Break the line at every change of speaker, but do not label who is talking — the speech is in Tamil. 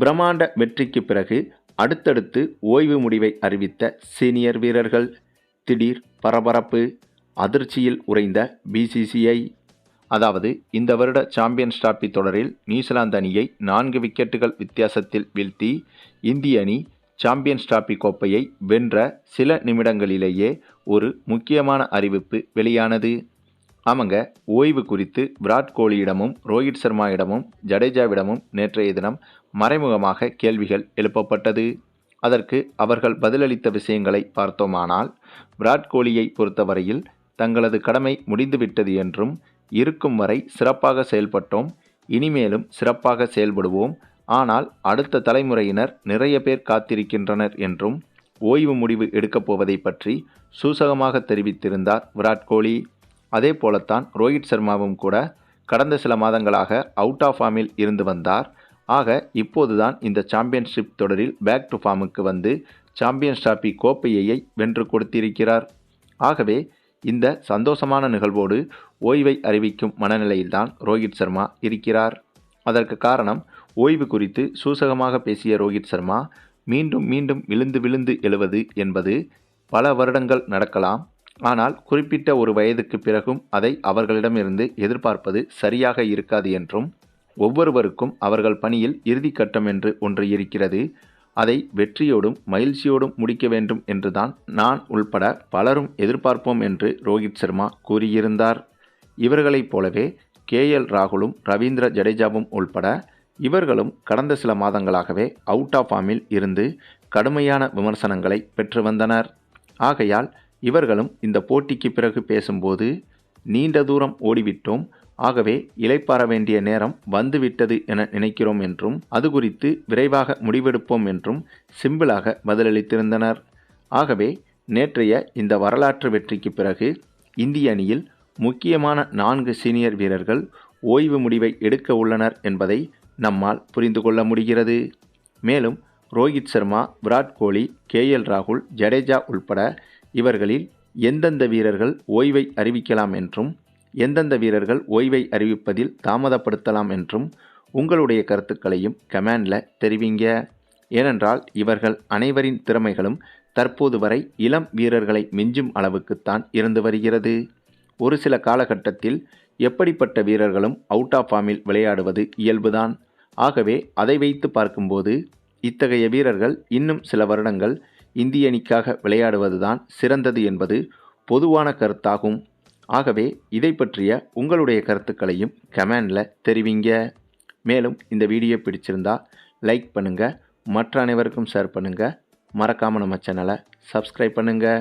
பிரம்மாண்ட வெற்றிக்கு பிறகு அடுத்தடுத்து ஓய்வு முடிவை அறிவித்த சீனியர் வீரர்கள். திடீர் பரபரப்பு அதிர்ச்சியில் உறைந்த பிசிசிஐ அதாவது இந்த வருட சாம்பியன்ஸ் டிராபி தொடரில் நியூசிலாந்து அணியை நான்கு விக்கெட்டுகள் வித்தியாசத்தில் வீழ்த்தி இந்திய அணி சாம்பியன்ஸ் டிராபி கோப்பையை வென்ற சில நிமிடங்களிலேயே ஒரு முக்கியமான அறிவிப்பு வெளியானது. ஆமாங்க. ஓய்வு குறித்து விராட் கோலியிடமும் ரோஹித் சர்மாவிடமும் ஜடேஜாவிடமும் நேற்றைய தினம் மறைமுகமாக கேள்விகள் எழுப்பப்பட்டது. அதற்கு அவர்கள் பதிலளித்த விஷயங்களை பார்த்தோமானால் விராட் கோலியை பொறுத்தவரையில் தங்களது கடமை முடிந்துவிட்டது என்றும் இருக்கும் வரை சிறப்பாக செயல்பட்டோம் இனிமேலும் சிறப்பாக செயல்படுவோம். ஆனால் அடுத்த தலைமுறையினர் நிறைய பேர் காத்திருக்கின்றனர் என்றும் ஓய்வு முடிவு எடுக்கப் போவதை பற்றி சூசகமாக தெரிவித்திருந்தார் விராட் கோலி. அதே போலத்தான் ரோஹித் சர்மாவும் கூட கடந்த சில மாதங்களாக அவுட் ஆஃப் ஃபார்மில் இருந்து வந்தார். ஆக இப்போதுதான் இந்த சாம்பியன்ஷிப் தொடரில் பேக் டு ஃபார்முக்கு வந்து சாம்பியன்ஸ் டிராபி கோப்பையை வென்று கொடுத்திருக்கிறார். ஆகவே இந்த சந்தோஷமான நிகழ்வோடு ஓய்வை அறிவிக்கும் மனநிலையில்தான் ரோஹித் சர்மா இருக்கிறார். அதற்கு காரணம் ஓய்வு குறித்து சூசகமாக பேசிய ரோஹித் சர்மா மீண்டும் மீண்டும் விழுந்து விழுந்து எழுவது என்பது பல வருடங்கள் நடக்கலாம். ஆனால் குறிப்பிட்ட ஒரு வயதுக்கு பிறகும் அதை அவர்களிடமிருந்து எதிர்பார்ப்பது சரியாக இருக்காது என்றும் ஒவ்வொருவருக்கும் அவர்கள் பணியில் இறுதி கட்டம் என்று ஒன்று இருக்கிறது அதை வெற்றியோடும் மகிழ்ச்சியோடும் முடிக்க வேண்டும் என்றுதான் நான் உள்பட பலரும் எதிர்பார்ப்போம் என்று ரோஹித் சர்மா கூறியிருந்தார். இவர்களைப் போலவே கே. எல். ராகுலும் ரவீந்திர ஜடேஜாவும் உள்பட இவர்களும் கடந்த சில மாதங்களாகவே அவுட் ஆஃப் ஃபார்மில் இருந்து கடுமையான விமர்சனங்களை பெற்று வந்தனர். ஆகையால் இவர்களும் இந்த போட்டிக்கு பிறகு பேசும்போது நீண்ட தூரம் ஓடிவிட்டோம். ஆகவே இளைப்பாற வேண்டிய நேரம் வந்துவிட்டது என நினைக்கிறோம் என்றும் அது குறித்து விரைவாக முடிவெடுப்போம் என்றும் சிம்பிளாக பதிலளித்திருந்தனர். ஆகவே நேற்றைய இந்த வரலாற்று வெற்றிக்கு பிறகு இந்திய அணியில் முக்கியமான நான்கு சீனியர் வீரர்கள் ஓய்வு முடிவை எடுக்க உள்ளனர் என்பதை நம்மால் புரிந்து கொள்ள முடிகிறது. மேலும் ரோஹித் சர்மா விராட் கோலி கே எல் ராகுல் ஜடேஜா உள்பட இவர்களில் எந்தெந்த வீரர்கள் ஓய்வை அறிவிக்கலாம் என்றும் எந்தெந்த வீரர்கள் ஓய்வை அறிவிப்பதில் தாமதப்படுத்தலாம் என்றும் உங்களுடைய கருத்துக்களையும் கமெண்டில் தெரிவிங்க. ஏனென்றால் இவர்கள் அனைவரின் திறமைகளும் தற்போது வரை இளம் வீரர்களை மிஞ்சும் அளவுக்குத்தான் இருந்து வருகிறது. ஒரு சில காலகட்டத்தில் எப்படிப்பட்ட வீரர்களும் அவுட் ஆஃப் ஃபார்மில் விளையாடுவது இயல்புதான். ஆகவே அதை வைத்து பார்க்கும்போது இத்தகைய வீரர்கள் இன்னும் சில வருடங்கள் இந்திய அணிக்காக விளையாடுவதுதான் சிறந்தது என்பது பொதுவான கருத்தாகும். ஆகவே இதை பற்றிய உங்களுடைய கருத்துக்களையும் கமெண்டில் தெரிவிங்க. மேலும் இந்த வீடியோ பிடிச்சிருந்தா லைக் பண்ணுங்கள் மற்ற அனைவருக்கும் ஷேர் பண்ணுங்கள் மறக்காமல் நம்ம சேனலை சப்ஸ்கிரைப் பண்ணுங்கள்